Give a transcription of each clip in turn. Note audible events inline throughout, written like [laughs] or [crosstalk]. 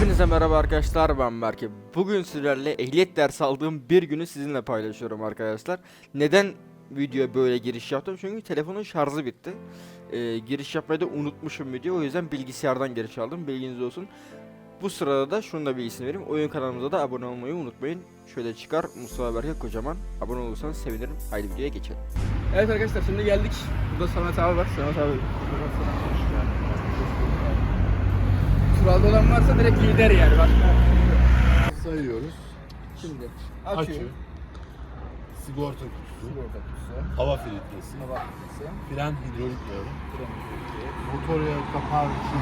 Hepinize merhaba arkadaşlar ben Berke. Bugün sizlerle ehliyet dersi aldığım bir günü sizinle paylaşıyorum arkadaşlar. Neden videoya böyle giriş yaptım? Çünkü telefonun şarjı bitti. Ee, giriş yapmayı da unutmuşum video. O yüzden bilgisayardan giriş aldım. Bilginiz olsun. Bu sırada da şunu da bilgisini vereyim. Oyun kanalımıza da abone olmayı unutmayın. Şöyle çıkar Mustafa Berke kocaman. Abone olursanız sevinirim. Haydi videoya geçelim. Evet arkadaşlar şimdi geldik. Burada Samet abi var. Samet abi. Turalda olan varsa direkt lider yani. Başka sayıyoruz. şimdi Açı, açıyor. sigorta kutusu, Sigorta kutusu. hava filtresi, Hava kutusu. fren hidrolik yağı, fren kutusu. motor yağı kapağı için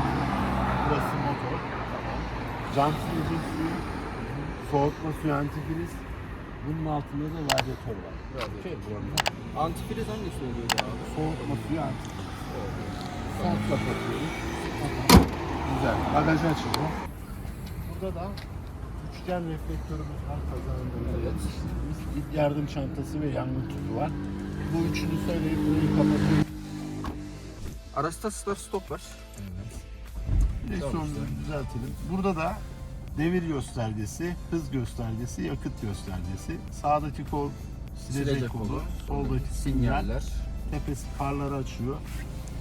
burası motor, cam silici suyu, soğutma suyu antifriz, bunun altında da radyatör var. Radyatör buranın. Antifriz hangisi oluyordu abi? Soğutma suyu antifriz. Son kapatıyoruz. Güzel. Bagajı açılıyor. Burada da üçgen reflektörümüz var kazandığımız. Evet. Yardım çantası ve yangın tüpü var. Bu üçünü söyleyip burayı kapatıyoruz. Araçta start stop var. Direksiyonu düzeltelim. Burada da devir göstergesi, hız göstergesi, yakıt göstergesi. Sağdaki kol silecek, Silecek kolu, kolu. soldaki sinyal, Sinyaller. tepesi farları açıyor.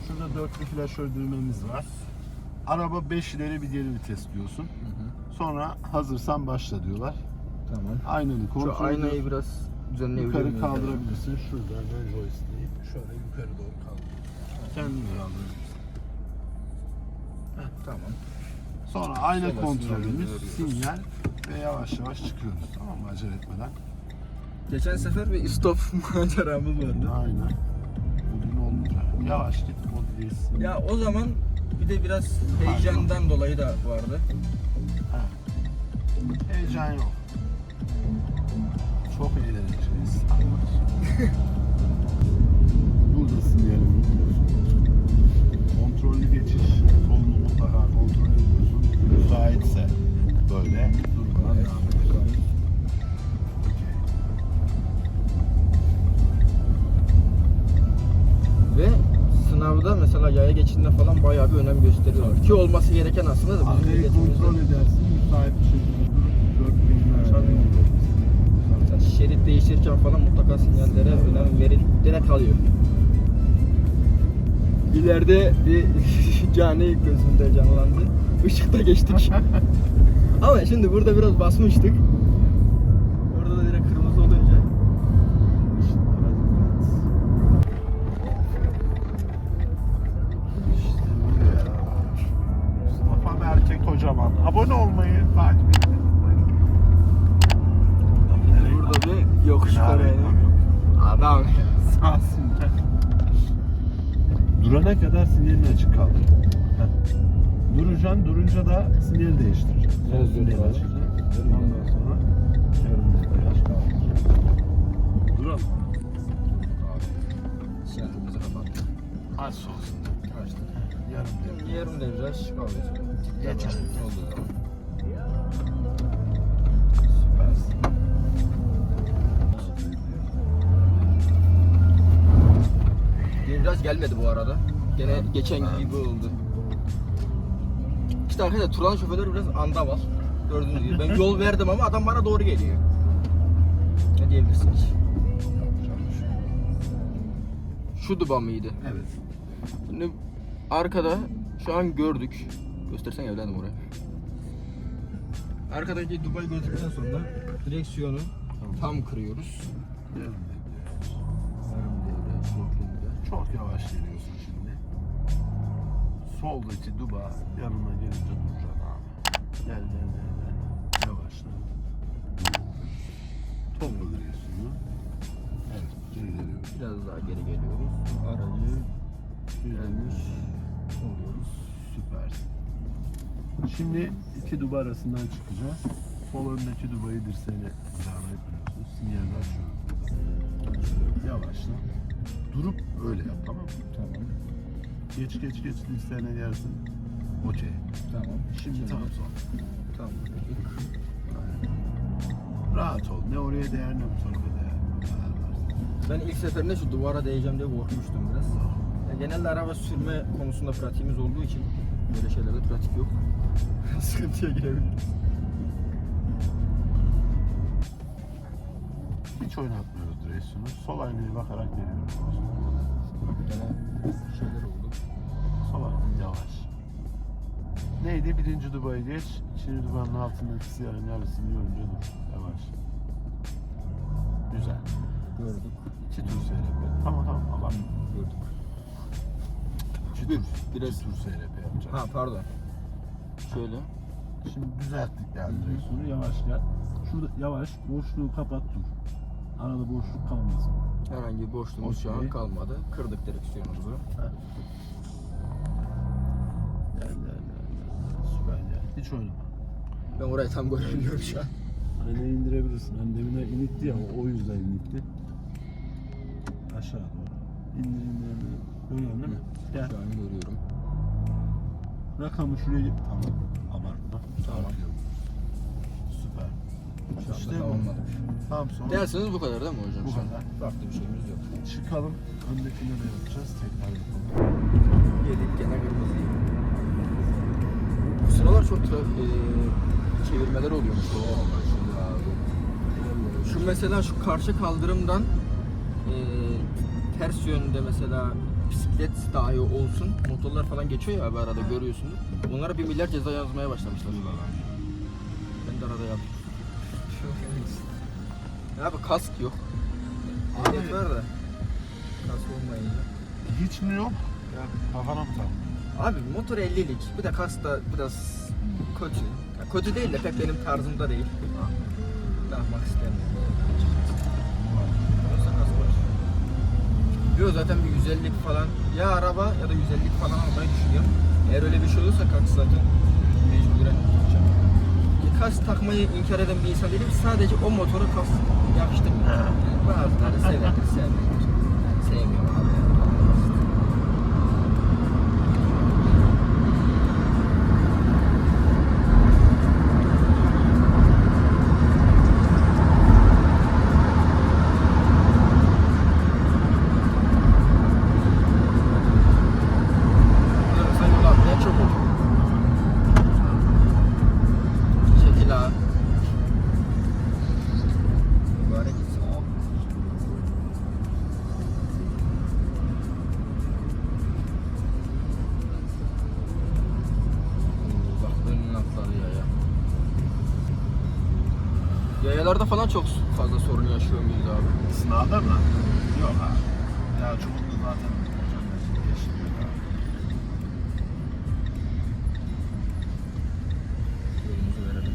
Şurada dörtlü flaşör düğmemiz var. Araba 5 ileri bir geri vites diyorsun. Sonra hazırsan başla diyorlar. Tamam. Aynanı kontrol Şu aynayı biraz düzenleyebilir Yukarı kaldırabilirsin. Şuradan ön joystick'i şöyle yukarı doğru kaldır. Kendini kaldırabilirsin. Tamam. Sonra ayna kontrolümüz, sinyal ve yavaş yavaş çıkıyoruz. Tamam mı? Acele etmeden. Geçen sefer bir stop [laughs] maceramız vardı. Aynen. Bugün olunca. Yavaş git. O değilsin. Ya o zaman bir de biraz heyecandan dolayı da vardı. Ha. Heyecan yok. Çok eğleneceğiz. [laughs] Burada sinyalini biliyorsun. Kontrollü geçiş. Mesela yaya geçidinde falan bayağı bir önem gösteriyorlar. Ki olması gereken aslında da bizim Arkayı milletimizde. kontrol edersin. Müsait bir şekilde durup. Mesela şerit değiştirirken falan mutlaka sinyallere önem verin. Direkt alıyor. İleride bir [laughs] cani gözümde canlandı. Işıkta geçtik. [laughs] Ama şimdi burada biraz basmıştık. Durana kadar sinyalini açık kaldır. Heh. Duracaksın, durunca da sinyal değiştireceksin. Sol Evet, sinyal açacaksın. Ondan sonra yarım debriyaj kaldır. Duralım. Sinyalimizi kapattık. Aç sol sinyal. Açtık. Yarım debriyaj. Yarım devraj kaldı. Geçelim. Oldu zaman. Süpersin. Devraj gelmedi bu arada. Gene geçen gibi oldu. İşte arkadaşlar Turan şoförleri biraz anda var. Gördüğünüz gibi. Ben yol verdim ama adam bana doğru geliyor. Ne diyebilirsiniz? Şu duba mıydı? Evet. Şimdi arkada şu an gördük. Göstersen evlendim oraya. Arkadaki dubayı gördükten sonra direksiyonu tam kırıyoruz. Çok yavaş geliyorsun şimdi. Soldaki duba yanına gelince duracaksın abi. Gel gel gel gel. Yavaşla. Topla direksiyonu. Evet, ilerliyoruz. Biraz daha geri geliyoruz. Aracı düzenmiş oluyoruz. Süpersin. Şimdi iki duba arasından çıkacağız. Sol öndeki dubayı dirseğine hizaleyip biliyorsunuz. Sinyalini açıyoruz. Yavaşla. Durup öyle yap tamam mı? Tamam. Geç geç geç dirseğine gelsin. Okey. Tamam. Şimdi tam sol. Tamam. Rahat ol. Ne oraya değer ne bu tarafa değer. Ben ilk seferinde şu duvara değeceğim diye korkmuştum biraz. Ya genelde araba sürme konusunda pratiğimiz olduğu için Böyle şeylerde pratik yok. [laughs] Sıkıntıya girebilir. Hiç oynatmıyoruz direksiyonu. Sol aynaya bakarak geliyoruz. Gene şeyler oldu. Sol aynaya yavaş. Neydi? Birinci Dubai geç. İkinci Dubai'nin altındaki siyahın yarısını görünce dur. Yavaş. Güzel. Gördük. İki tur seyret. Tamam tamam. Aman. Gördük. İki tur. biraz- tur seyret yapacağız. Ha pardon. Şöyle. Şimdi düzelttik yani direksiyonu. Yavaş gel. Şurada yavaş. Boşluğu kapat dur. Arada boşluk kalmasın. Herhangi bir boşluğumuz şu an kalmadı. Kırdık direksiyonumuzu. Gel gel gel. gel. Süper gel. Hiç oynama. Ben orayı tam göremiyorum şu an. Aynayı indirebilirsin. Hani demine initti ya o, yüzden initti. Aşağı doğru. İndir indir indir. Görüyorsun değil mi? Gel. Şu an görüyorum. Rakamı şuraya git. Tamam. Abartma. Tamam. Çarpıyor. Anda İşte bu. Tamam sonra Derseniz bu kadar değil mi hocam? Bu şu an? kadar. Farklı bir şeyimiz yok. çıkalım. Öndekinde de yapacağız. Tekrar yapalım. Yedik gene kırmızı. Bu sıralar çok tra- e, çevirmeler oluyormuş. Şu mesela şu karşı kaldırımdan e, ters yönde mesela bisiklet dahi olsun motorlar falan geçiyor ya abi arada görüyorsunuz. Onlara bir milyar ceza yazmaya başlamışlar. Ben de arada yaptım. Abi kask yok. Abi- Ehliyet var da. Kask olmayınca. Hiç mi yok? Ya. Kafana mı tam? Abi motor 50'lik. Bir de kask da biraz kötü. Ya kötü değil de pek benim tarzımda değil. Takmak istemiyorum. Yoksa kask var. Yok zaten bir 150'lik falan ya araba ya da 150'lik falan almayı düşünüyorum. Eğer öyle bir şey olursa kask zaten mecburen tutacağım. Kask takmayı inkar eden bir insan değilim. Sadece o motoru kask yakıştırmıyor. Yani bazıları sever, sevmiyor. Ben sevmiyorum abi. Falan çok fazla sorun yaşıyor muyuz abi? Sınavda mı? Yok abi. Ya çubuklu zaten hocam geçmiyor abi. Yolumuzu verelim.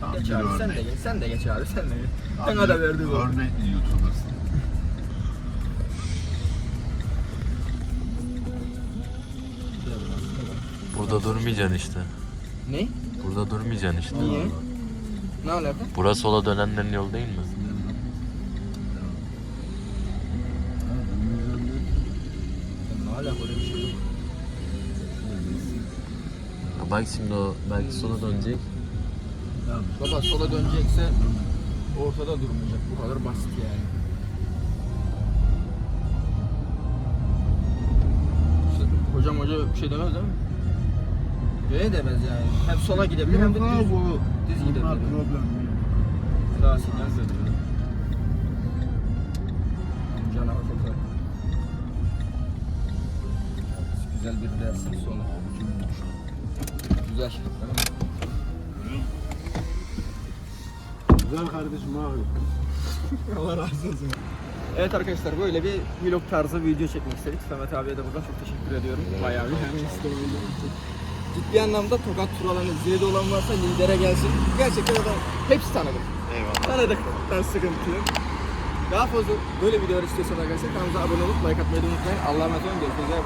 Tamam, Geç bir abi sen de örnek. geç. Sen de geç abi sen de geç. Abi, Sana da verdim. oğlum. Örnek YouTuber'sın. Burada durmayacaksın işte. Ne? Burada durmayacaksın işte. Niye? Ne alaka? Burası sola dönenlerin yolu değil mi? Bir şey yok. Ya bak şimdi o belki sola dönecek. Baba sola dönecekse ortada durmayacak. Bu kadar basit yani. İşte hocam hoca bir şey demez değil mi? Öyle demez yani. Hem sola gidebilir hem de düz, düz Bunlar gidebilir. problem değil. Daha sinyal veriyor. Canavar fotoğraf. Güzel bir dersin sonu. Güzel. Tamam. Güzel kardeşim abi. [laughs] Allah razı olsun. Evet arkadaşlar böyle bir vlog tarzı video çekmek istedik. Samet abiye de buradan çok teşekkür ediyorum. Bayağı bir hem Ciddi anlamda Tokat tur alanı zirvede olan varsa lidere gelsin. Gerçekten adam hepsi tanıdık. Eyvallah. Tanıdık. Ben sıkıntı yok. Daha fazla böyle videolar istiyorsanız arkadaşlar kanalımıza abone olup like atmayı da unutmayın. Allah'a emanet olun. Görüşmek üzere.